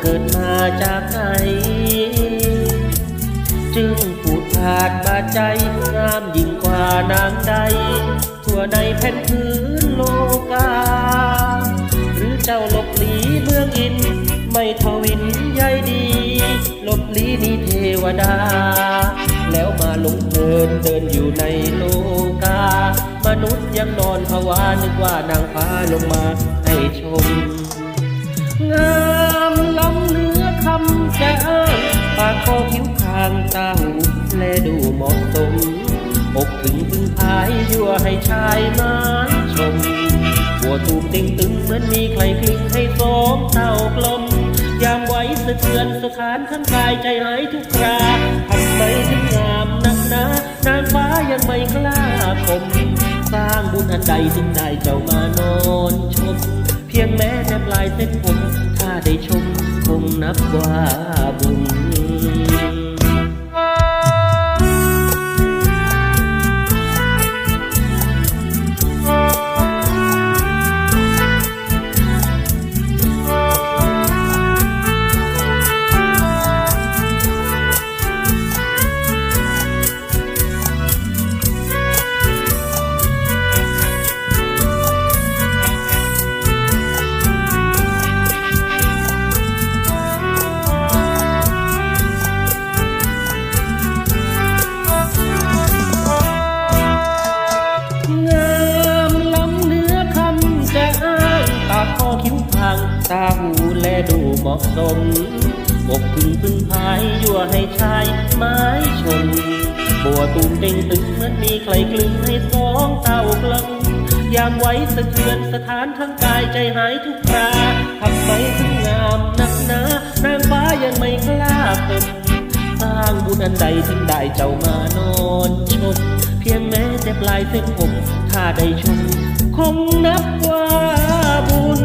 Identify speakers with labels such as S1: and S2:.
S1: เกิดมาจากไหน จึงผูดขาดบาดใจงามยิ่งกว่านางใด ทั่วในแผ่นพื้นโลกา หรือเจ้าหลบหลีเมืองอิน ไม่ทวินใยดี หลบหลีนี่เทวดา แล้วมาลงเดินเดินอยู่ในโลกามนุษย์ยังนอนภาวานึกว่านางฟ้าลงมาให้ชมางตาหูและดูเหมาะสมอกถึงพึ่งพายยั่วให้ชายไม้ชมหัวตูมติงตึงเหมือนมีใครคลึงให้สองเต้ากลม ยามไหวสะเทือนสถานข้างกายใจหายทุกคราทำไมถึงงามนักหนานางฟ้ายังไม่กล้าคมสร้างบุญอันใดถึงได้เจ้ามานอนชม เพียงแม้แต่ปลายเส้นผม ถ้าได้ชมคงนับว่าบุญ ตาหูและดูเหมาะสมอกถึงพึ่งพายยั่วให้ชายไม้ชน บัวตูมเต่งตึงเหมือนมีใครกลึงให้สองเต้ากลังยามไว้สะเทือนสถานทั้งกายใจหายทุกคราทำไมถึงงามนักหนานางฟ้ายังไม่กล้าเปิดสร้างบุญอันใดถึงได้เจ้ามานอนชม เพียงแม้แต่ปลายเส้นผมถ้าได้ชม คงนับว่าบุญ